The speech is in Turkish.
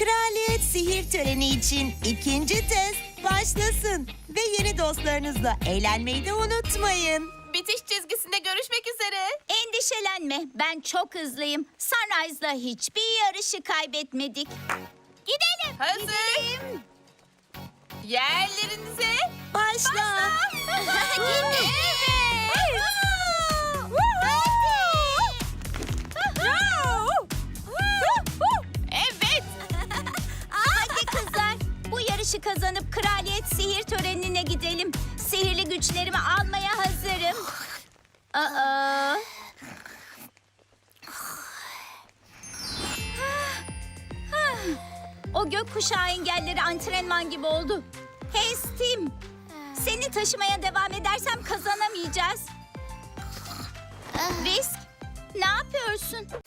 Kraliyet sihir töreni için ikinci test başlasın. Ve yeni dostlarınızla eğlenmeyi de unutmayın. Bitiş çizgisinde görüşmek üzere. Endişelenme, ben çok hızlıyım. Sunrise'la hiçbir yarışı kaybetmedik. Gidelim. Hazır. Yerlerinize. Başla. Yarışı kazanıp kraliyet sihir törenine gidelim. Sihirli güçlerimi almaya hazırım. Aa. O gökkuşağı engelleri antrenman gibi oldu. Hey Steam, seni taşımaya devam edersem kazanamayacağız. Risk, ne yapıyorsun?